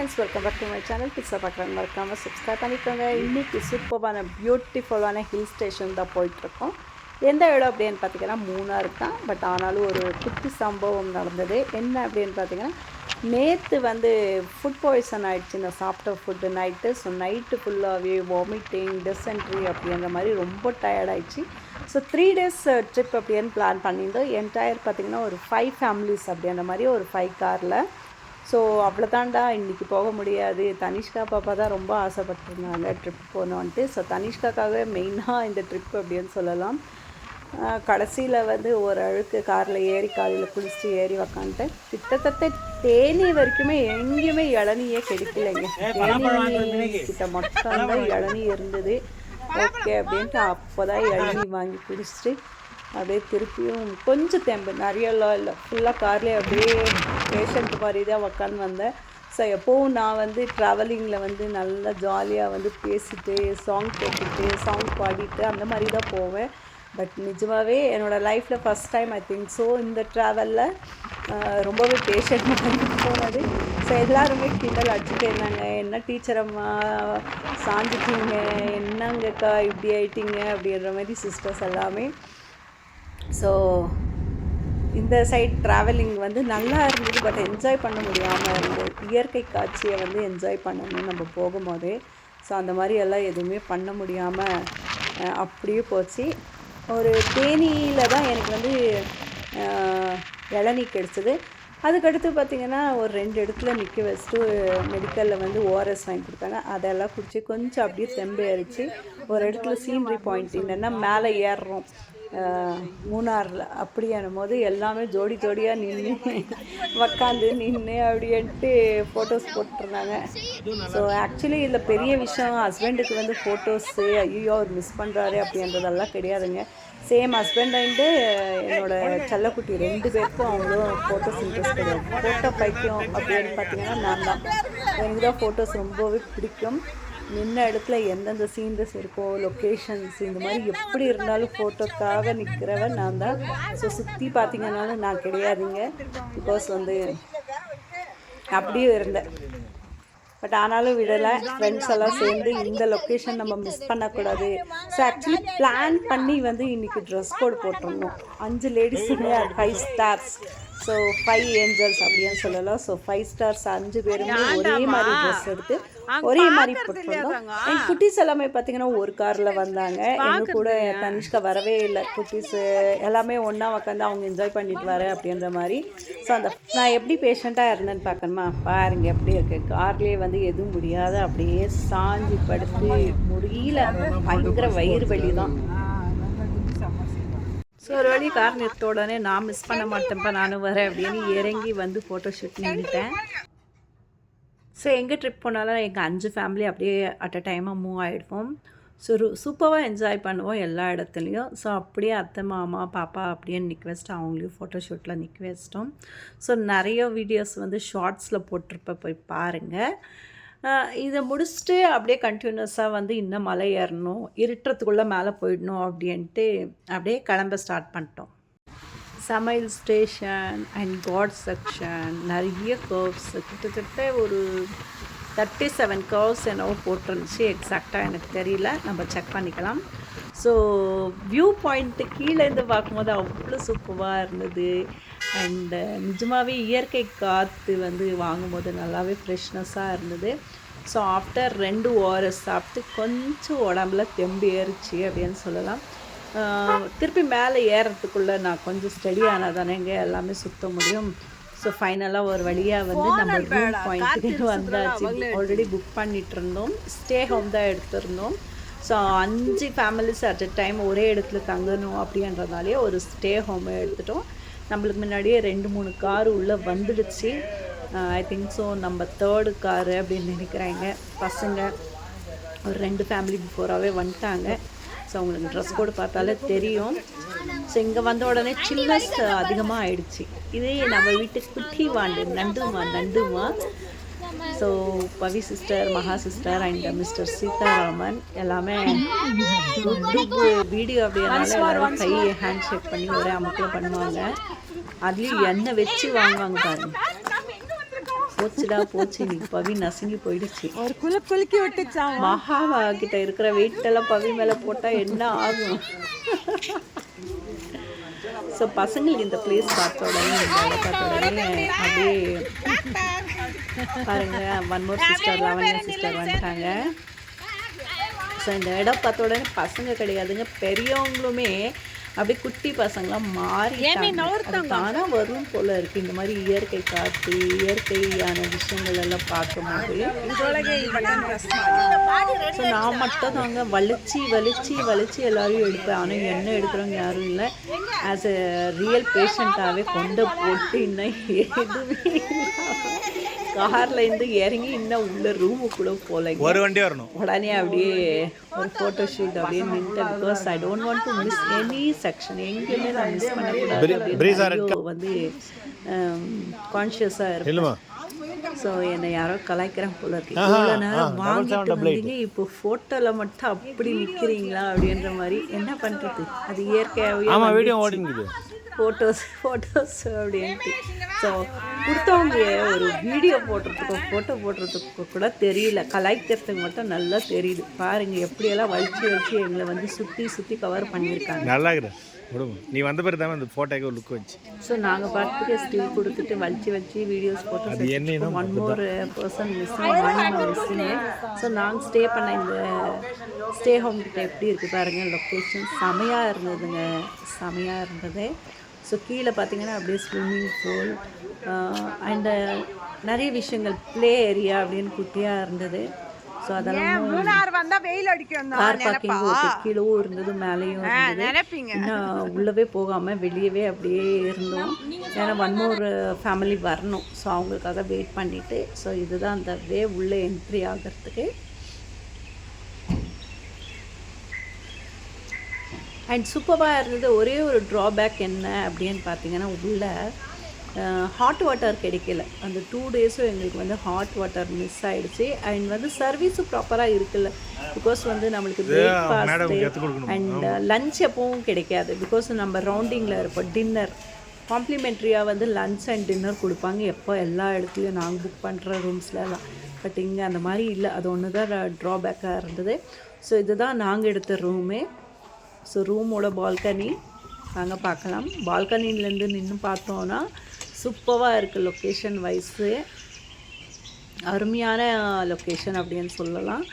Friends welcome back to my channel பிக்ஸா பார்க்குறாங்க மறக்காமல் subscribe பண்ணிக்கோங்க. இன்றைக்கி சூப்பரான பியூட்டிஃபுல்லான ஹில் ஸ்டேஷன் தான் போயிட்டுருக்கோம். எந்த இடம் அப்படின்னு பார்த்தீங்கன்னா மூணார் தான். பட் ஆனாலும் ஒரு குட்டி சம்பவம் நடந்தது. என்ன அப்படின்னு பார்த்தீங்கன்னா நேற்று வந்து ஃபுட் பாய்சன் ஆகிடுச்சு நான் சாப்பிட்ட ஃபுட்டு நைட்டு ஸோ நைட்டு ஃபுல்லாகவே வாமிட்டிங் டிசென்ட்ரி அப்படிங்கிற மாதிரி ரொம்ப டயர்டாயிடுச்சு ஸோ த்ரீ டேஸ் ட்ரிப் அப்படின்னு பிளான் பண்ணியிருந்தோம். என்டையர் பார்த்திங்கன்னா ஒரு ஃபைவ் ஃபேமிலிஸ் அப்படின்ற மாதிரி ஒரு ஃபைவ் காரில் ஸோ அவ்வளோதான்டா இன்றைக்கி போக முடியாது. தனிஷ்கா பாப்பா தான் ரொம்ப ஆசைப்பட்டிருந்தாங்க ட்ரிப் போகணுன்ட்டு ஸோ தனிஷ்காக்காகவே மெயினாக இந்த ட்ரிப் அப்படின்னு சொல்லலாம். கடைசியில் வந்து ஒரு அழுக்கு காரில் ஏறி காலையில் குளிச்சுட்டு ஏறி உக்காந்துட்டேன் கிட்டத்தட்ட தேனி வரைக்குமே எங்கேயுமே இளநியே கிடைக்கலைங்க. தேனி கிட்ட மட்டும்தான் இளநீ இருந்தது. ஓகே அப்படின்ட்டு அப்போ தான் இளநீ வாங்கி குடிச்சிட்டு அப்படியே திருப்பியும் கொஞ்சம் தெம்பு நிறையலாம் இல்லை. ஃபுல்லாக கார்லேயே அப்படியே பேஷண்ட் மாதிரி தான் உக்காந்து வந்தேன். ஸோ எப்போவும் நான் வந்து ட்ராவலிங்கில் வந்து நல்லா ஜாலியாக வந்து பேசிட்டு சாங் கேட்டுட்டு சாங் பாடிட்டு அந்த மாதிரி தான் போவேன். பட் நிஜமாகவே என்னோடய லைஃப்பில் first time I think so இந்த ட்ராவலில் ரொம்பவே பேஷண்ட் போனது. ஸோ எல்லாருமே கிண்டல் அடிச்சுட்டு இருந்தாங்க. என்ன டீச்சர் அம்மா சாஞ்சிட்டீங்க. என்னங்கக்கா இப்படி ஆயிட்டீங்க? அப்படின்ற மாதிரி சிஸ்டர்ஸ் எல்லாமே. ஸோ இந்த சைட் ட்ராவலிங் வந்து நல்லா இருந்தது பட் என்ஜாய் பண்ண முடியாமல் இருந்தது இயற்கை காட்சியை வந்து என்ஜாய் பண்ணணும் நம்ம போகும்போதே ஸோ அந்த மாதிரி எல்லாம் எதுவுமே பண்ண முடியாமல் அப்படியே போச்சு. ஒரு தேனியில் தான் எனக்கு வந்து இளநீ கிடச்சிது. அதுக்கடுத்து பார்த்திங்கன்னா ஒரு ரெண்டு இடத்துல நிற்க வச்சுட்டு மெடிக்கலில் வந்து ஓஆர்எஸ் வாங்கி கொடுத்தாங்க. அதெல்லாம் குடிச்சு கொஞ்சம் அப்படியே தெம்பு ஏறிச்சு ஒரு இடத்துல சீனரி பாயிண்ட் என்னென்னா மேலே ஏறுறோம். மூணாரில் அப்படியான போது எல்லாமே ஜோடி ஜோடியாக நின்று உக்காந்து நின்று அப்படின்ட்டு ஃபோட்டோஸ் போட்டுருந்தாங்க. ஸோ ஆக்சுவலி இதில் பெரிய விஷயம் ஹஸ்பண்டுக்கு வந்து ஃபோட்டோஸு ஐயோ அவர் மிஸ் பண்ணுறாரு அப்படின்றதெல்லாம் கிடையாதுங்க. சேம் ஹஸ்பண்ட் அண்டு என்னோடய செல்லக்குட்டி ரெண்டு பேருக்கும் அவங்களும் ஃபோட்டோஸ் இன்ட்ரெஸ்ட் கிடையாது. ஃபோட்டோ பைக்கியம் அப்படின்னு பார்த்தீங்கன்னா நான் தான். எனக்கு தான் ஃபோட்டோஸ் ரொம்பவே பிடிக்கும். நின்ன இடத்துல எந்தெந்த சீன்ஸ் இருக்கோ லொக்கேஷன்ஸ் இந்த மாதிரி எப்படி இருந்தாலும் ஃபோட்டோக்காக நிற்கிறவன் நான் தான். ஸோ சுற்றி பார்த்திங்கனாலும் நான் கிடையாதுங்க. பிகாஸ் வந்து அப்படியும் இருந்தேன். பட் ஆனாலும் விடலை. ஃப்ரெண்ட்ஸ் எல்லாம் சேர்ந்து இந்த லொக்கேஷன் நம்ம மிஸ் பண்ணக்கூடாது. ஸோ ஆக்சுவலி பிளான் பண்ணி வந்து இன்றைக்கி ட்ரெஸ் கோட் போட்டிருந்தோம். அஞ்சு லேடிஸுங்க five stars so five angels அப்படின்னு சொல்லலாம். ஸோ ஃபைவ் ஸ்டார்ஸ் அஞ்சு பேருமே ஒரே மாதிரி ட்ரெஸ் எடுத்து ஒரே மாதிரி போட்டிருந்தோம் என் குட்டீஸ் எல்லாமே பார்த்தீங்கன்னா ஒரு காரில் வந்தாங்க. எங்க கூட தனிஷ்கா வரவே இல்லை. குட்டீஸ் எல்லாமே ஒன்றா உட்காந்து அவங்க என்ஜாய் பண்ணிட்டு வரேன் அப்படின்ற மாதிரி. ஸோ அந்த நான் எப்படி பேஷண்ட்டாக இருந்தேன்னு பார்க்கணுமா பாருங்க எப்படி இருக்கு. கார்லேயே வந்து எதுவும் முடியாத அப்படியே சாஞ்சி படுத்து முடியல. பயங்கர வயிறு வலி தான் ஸோ ஒரு வழி கார் நிறுத்த உடனே நான் மிஸ் பண்ண மாட்டேன்ப்பா நானும் வரேன் அப்படின்னு இறங்கி வந்து ஃபோட்டோ ஷூட் நின்றுட்டேன். ஸோ எங்கே ட்ரிப் போனாலும் எங்கள் அஞ்சு ஃபேமிலி அப்படியே அட் அ டைமாக மூவ் ஆகிடுவோம் ஸோ சூப்பராக என்ஜாய் பண்ணுவோம் எல்லா இடத்துலையும். ஸோ அப்படியே அத்தை மாமா பாப்பா அப்படியே நிற்க வச்சுட்டு அவங்களையும் ஃபோட்டோ ஷூட்டில் நிற்க வச்சிட்டோம். ஸோ நிறைய வீடியோஸ் வந்து ஷார்ட்ஸில் போட்டிருப்ப போய் பாருங்கள் இதை முடிச்சுட்டு அப்படியே கண்டினியூஸாக வந்து இன்னும் மலை ஏறணும் இருட்டுறதுக்குள்ளே மேலே போயிடணும் அப்படின்ட்டு அப்படியே கிளம்ப ஸ்டார்ட் பண்ணிட்டோம். சமையல் ஸ்டேஷன் அண்ட் காட் செக்ஷன் நிறைய கர்வ்ஸ் கிட்டத்தட்ட ஒரு தேர்ட்டி செவன் கர்வ்ஸ் என்னவோ போட்டிருந்துச்சு எக்ஸாக்டாக எனக்கு தெரியல. நம்ம செக் பண்ணிக்கலாம். ஸோ வியூ பாயிண்ட்டு கீழேருந்து பார்க்கும்போது அவ்வளோ சூப்பராக இருந்தது. அண்டு நிஜமாகவே இயற்கை காற்று வந்து வாங்கும்போது நல்லாவே ஃப்ரெஷ்னஸ்ஸாக இருந்தது. ஸோ ஆஃப்டர் ரெண்டு ஓஆர்எஸ் சாப்பிட்டு கொஞ்சம் உடம்புல தெம்பு ஏறிச்சு அப்படின்னு சொல்லலாம். திருப்பி மேலே ஏறுறதுக்குள்ளே நான் கொஞ்சம் ஸ்டடி ஆனால் தானேங்க எல்லாமே சுத்த முடியும். ஸோ ஃபைனலாக ஒரு வழியாக வந்து நம்ம ரூம் பாயிண்ட்டுக்கு வந்தாச்சு. ஆல்ரெடி புக் பண்ணிகிட்டு இருந்தோம். ஸ்டே ஹோம் தான் எடுத்திருந்தோம் ஸோ அஞ்சு ஃபேமிலிஸ் அட் அ டைம் ஒரே இடத்துல தங்கணும் அப்படின்றதுனாலே ஒரு ஸ்டே ஹோமே எடுத்துட்டோம். நம்மளுக்கு முன்னாடியே ரெண்டு மூணு கார் உள்ளே வந்துடுச்சு. ஐ திங்க் ஸோ நம்ம தேர்டு காரு அப்படின்னு நினைக்கிறாங்க. பசங்க ஒரு ரெண்டு ஃபேமிலி பிஃபோராகவே வந்துட்டாங்க. ஸோ அவங்களுக்கு ட்ரெஸ் கோடு பார்த்தாலே தெரியும். ஸோ இங்கே வந்த உடனே சில்னஸ் அதிகமாக ஆயிடுச்சு இதே நம்ம வீட்டுக்கு குட்டி வாண்டு நண்டுமா நண்டுமா? So Pavi sister Maha sister and mister Seetharaman எல்லாமே வீடியோ அப்படின்னால எல்லாரும் கை ஹேண்ட் ஷேக் பண்ணி ஒரே அமுக்கில் பண்ணுவாங்க. அதுலேயும் எண்ணெய் வச்சு வாங்குவாங்க பாருங்க. போச்சுடா போச்சு. இன்னைக்கு பவி நசுங்கி போயிடுச்சு. ஒரு குல குலுக்கி விட்டுச்சான் மகாவா கிட்ட இருக்கிற வெயிட் எல்லாம் பவி மேலே போட்டால் என்ன ஆகும்? ஸோ பசங்களுக்கு இந்த பிளேஸ் பார்த்த உடனே இந்த இடம் பார்த்த உடனே அப்படியே பாருங்க one more sister Lavanya sister வந்துட்டாங்க. ஸோ இந்த இடம் பார்த்த உடனே பசங்க கிடையாதுங்க பெரியவங்களுமே அப்படியே குட்டி பசங்களாம் மாறி தானா வரும் போல இருக்கு. இந்த மாதிரி இயற்கை காற்று இயற்கையான விஷயங்கள் எல்லாம் பார்க்கும்போது ஸோ நான் மட்டும் தாங்க வலிச்சு வலிச்சு வலிச்சு எல்லாரையும் எடுப்பேன். ஆனால் என்ன எடுக்கிறவங்க யாரும் இல்லை. ஆஸ் எ ரியல் பேஷண்ட்டாகவே கொண்டு போட்டு இன்னும் எதுவுமே காரில் இருந்து இறங்கி இன்னும் உள்ள ரூமுக்குள்ளே போகலைங்க ஒரு வண்டி வரணும். உடனே அப்படியே ஒரு ஃபோட்டோ ஷூட் அப்படியே நின்ட்டேன் because I don't want to miss any section எங்கேயுமே நான் மிஸ் பண்ணக்கூடாது. அப்படின்னு வந்து கான்ஷியஸாக இருப்பேன். இல்லைம்மா. ஸோ என்னை யாரோ கலாய்க்கிறாங்க போல இருக்கு. இவ்வளோ நேரம் வாங்கிட்டு வந்தீங்க இப்போ ஃபோட்டோவில் மட்டும் அப்படி நிற்கிறீங்களா அப்படின்ற மாதிரி என்ன பண்ணுறது அது இயற்கையாகவே ஆமாம் வீடியோ ஓடிங்குது ஃபோட்டோஸ் ஃபோட்டோஸ் அப்படின்ட்டு. ஸோ கொடுத்தவங்க ஒரு வீடியோ போடுறதுக்கோ ஃபோட்டோ போடுறதுக்கோ கூட தெரியல. கலாய்க்கிறதுக்கு மட்டும் நல்லா தெரியுது. பாருங்க எப்படியெல்லாம் வலிச்சு வச்சு எங்களை வந்து சுற்றி சுற்றி கவர் பண்ணியிருக்காங்க. நல்லா நீ வந்த பிறகு தான் அந்த ஃபோட்டோக்கு லுக் வச்சு ஸோ நாங்கள் பார்த்துட்டு ஸ்டில் கொடுத்துட்டு வலிச்சு வச்சு வீடியோஸ் போட்டு என்னன்னா ஒன் மோர் பர்சன் மிஸ்ஸிங் வாணிமா மிஸ்ஸிங் ஸோ நாங்கள் ஸ்டே பண்ண இந்த ஸ்டே ஹோம் கிட்ட எப்படி இருக்குது பாருங்கள் லொக்கேஷன் செமையாக இருந்ததுங்க. செமையாக இருந்தது. ஸோ கீழே பார்த்தீங்கன்னா அப்படியே ஸ்விம்மிங் பூல் அண்டு நிறைய விஷயங்கள் ப்ளே ஏரியா அப்படின்னு குட்டியாக இருந்தது. ஸோ அதெல்லாம் மூணாறு வந்தா வெயில் அடிக்கும் கார் பார்க்கிங் கீழவும் இருந்தது மேலேயும் நினைப்பீங்க. இன்னும் உள்ளவே போகாமல் வெளியவே அப்படியே இருந்தோம். ஏன்னா ஒன் மோர் ஃபேமிலி வரணும். ஸோ அவங்களுக்காக வெயிட் பண்ணிவிட்டு ஸோ இதுதான் அந்த வே உள்ளே என்ட்ரி ஆகிறதுக்கு. அண்ட் சூப்பராக இருந்தது ஒரே ஒரு ட்ராபேக் என்ன அப்படின்னு பார்த்தீங்கன்னா உள்ள ஹாட் வாட்டர் கிடைக்கல. அந்த டூ டேஸும் எங்களுக்கு வந்து ஹாட் வாட்டர் மிஸ் ஆயிடுச்சு. அண்ட் வந்து சர்வீஸும் ப்ராப்பராக இருக்குல்ல. பிகாஸ் வந்து நம்மளுக்கு பிரேக்ஃபாஸ்ட் அண்ட் லஞ்ச் எப்பவும் கிடைக்காது. பிகாஸ் நம்ம ரவுண்டிங்கில் இருப்போம் டின்னர் காம்ப்ளிமெண்ட்ரியாக வந்து லஞ்ச் அண்ட் டின்னர் கொடுப்பாங்க. எப்போ எல்லா இடத்துலையும் நாங்கள் புக் பண்ணுற ரூம்ஸ்லலாம் பட் இங்கே அந்த மாதிரி இல்லை. அது ஒன்று தான் ட்ராபேக்காக இருந்தது. ஸோ இதுதான் நாங்கள் எடுத்த ரூமே ஸோ ரூமோட பால்கனி நாங்கள் பார்க்கலாம். பால்கனிலேருந்து நின்று பார்த்தோன்னா சூப்பராக இருக்குது லொக்கேஷன் வைஸு அருமையான லொக்கேஷன் அப்படின்னு சொல்லலாம்.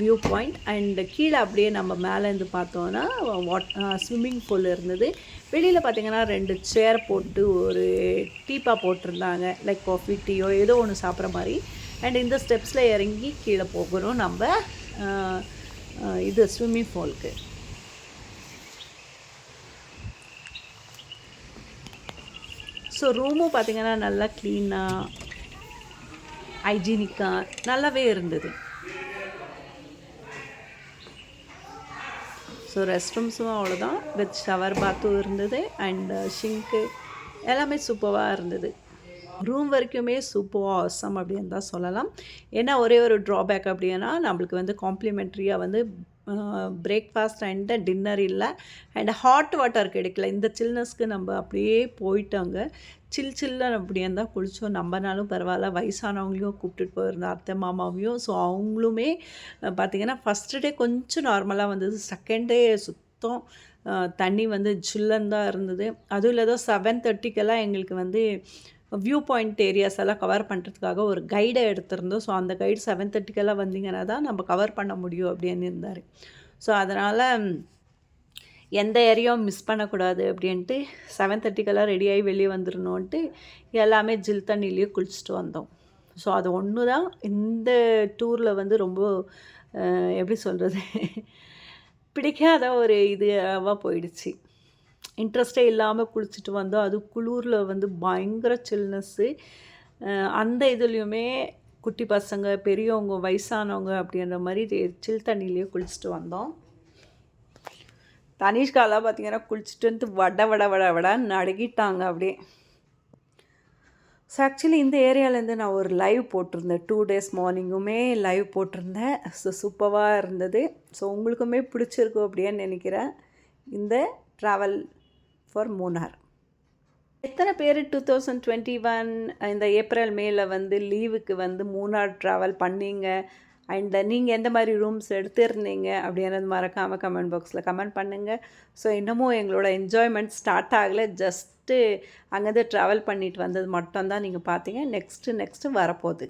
வியூ பாயிண்ட் அண்ட் கீழே அப்படியே நம்ம மேலேருந்து பார்த்தோன்னா வாட் ஸ்விம்மிங் பூல் இருந்தது. வெளியில் பார்த்தீங்கன்னா ரெண்டு சேர் போட்டு ஒரு டீப்பா போட்டிருந்தாங்க. லைக் காஃபி டீயோ ஏதோ ஒன்று சாப்பிட்ற மாதிரி. அண்ட் இந்த ஸ்டெப்ஸில் இறங்கி கீழே போகிறோம் நம்ம இது ஸ்விம்மிங் பூலுக்கு ஸோ ரூமும் பார்த்திங்கன்னா நல்லா க்ளீனாக ஹைஜீனிக்காக நல்லாவே இருந்தது. ஸோ ரெஸ்ட் ரூம்ஸும் அவ்வளோதான் வித் ஷவர் பாத்தும் இருந்தது. அண்ட் ஷிங்க்கு uh, எல்லாமே சூப்பராக இருந்தது. ரூம் வரைக்குமே சூப்பர் ஆசம் அப்படின்னு தான் சொல்லலாம். ஏன்னா ஒரே ஒரு ட்ராபேக் அப்படின்னா நம்மளுக்கு வந்து காம்ப்ளிமெண்ட்ரியாக வந்து பிரேக்ஃபாஸ்ட் அண்ட் டின்னர் இல்லை. அண்ட் ஹாட் வாட்டர் கிடைக்கல. இந்த சில்னஸ்க்கு நம்ம அப்படியே போயிட்டாங்க. சில் சில்லுன்னு அப்படியே இருந்தால் குளித்தோம் நம்மனாலும் பரவாயில்ல. வயசானவங்களையும் கூப்பிட்டுட்டு போயிருந்தோம். அத்தை மாமாவையும். ஸோ அவங்களுமே பார்த்திங்கன்னா ஃபஸ்ட்டு டே கொஞ்சம் நார்மலாக வந்தது. செகண்ட் டே சுத்தம் தண்ணி வந்து சில்லுன்னு தான் இருந்தது. அதுவும் இல்லாத செவன் தேர்ட்டிக்கெல்லாம் எங்களுக்கு வந்து வியூ பாயிண்ட் ஏரியாஸ் எல்லாம் கவர் பண்ணுறதுக்காக ஒரு கைடை எடுத்திருந்தோம். ஸோ அந்த கைடு செவன் தேர்ட்டிக்கெல்லாம் வந்தீங்கன்னா தான் நம்ம கவர் பண்ண முடியும் அப்படின்னு இருந்தார். ஸோ அதனால் எந்த ஏரியாவும் மிஸ் பண்ணக்கூடாது அப்படின்ட்டு செவன் தேர்ட்டிக்கெல்லாம் ரெடியாகி வெளியே வந்துடணுன்ட்டு எல்லாமே ஜில் தண்ணிலேயே குளிச்சுட்டு வந்தோம். ஸோ அது ஒன்று தான். இந்த டூரில் வந்து ரொம்ப எப்படி சொல்கிறது பிடிக்காத ஒரு இதுவாக போயிடுச்சு. இன்ட்ரெஸ்டே இல்லாமல் குளிச்சுட்டு வந்தோம் அது குளூரில் வந்து பயங்கர சில்னஸ்ஸு அந்த இதுலேயுமே குட்டி பசங்க பெரியவங்க வயசானவங்க அப்படின்ற மாதிரி சில் தண்ணியிலேயே குளிச்சுட்டு வந்தோம். தனிஷ்காலாம் பார்த்தீங்கன்னா குளிச்சுட்டு வந்து வட வட வட வட நடுகிட்டாங்க அப்படியே. ஸோ ஆக்சுவலி இந்த ஏரியாவிலேருந்து நான் ஒரு லைவ் போட்டிருந்தேன். டூ டேஸ் மார்னிங்குமே லைவ் போட்டிருந்தேன். ஸோ சூப்பராக இருந்தது. ஸோ உங்களுக்குமே பிடிச்சிருக்கும் அப்படின்னு நினைக்கிறேன். இந்த ட்ராவல் ஃபார் மூணார் எத்தனை பேர் டூ தௌசண்ட் டுவெண்ட்டி ஒன் இந்த ஏப்ரல் மேல வந்து லீவுக்கு வந்து மூணார் ட்ராவல் பண்ணீங்க? அண்ட் நீங்கள் எந்த மாதிரி ரூம்ஸ் எடுத்திருந்தீங்க? அப்படின்றது மறக்காமல் கமெண்ட் பாக்ஸில் கமெண்ட் பண்ணுங்கள் ஸோ இன்னமும் எங்களோட என்ஜாய்மெண்ட் ஸ்டார்ட் ஆகலை. ஜஸ்ட்டு அங்கேருந்து ட்ராவல் பண்ணிட்டு வந்தது மட்டும்தான் நீங்கள் பார்த்தீங்க. நெக்ஸ்ட்டு நெக்ஸ்ட்டு வரப்போகுது.